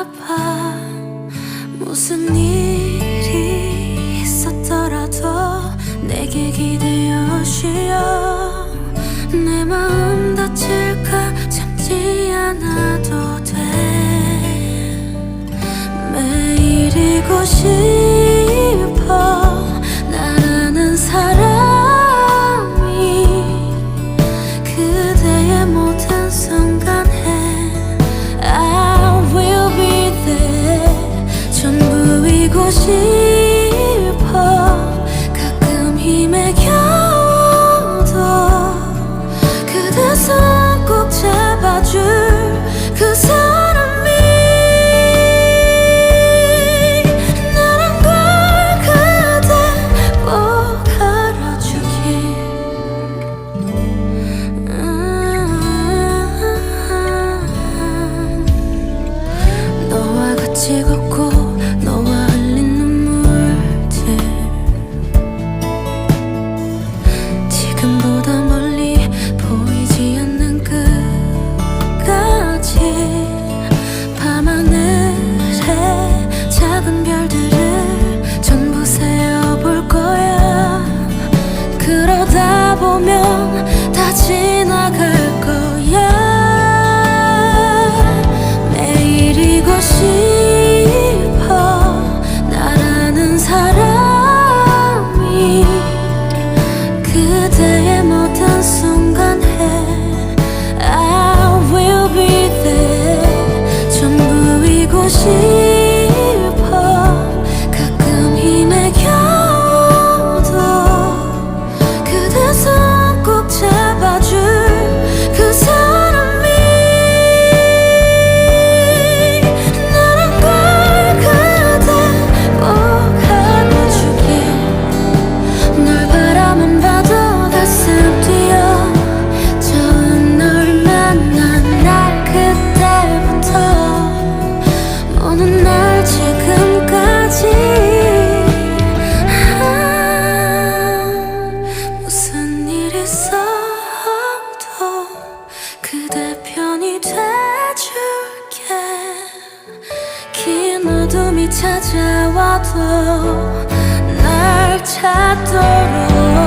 아파. 무슨 일이 있었더라도 내게 기대어 쉬어. 내 마음 다칠까 참지 않아도 돼. 매일 이곳이 보면 다 지나갈 찾아와도 날 찾도록.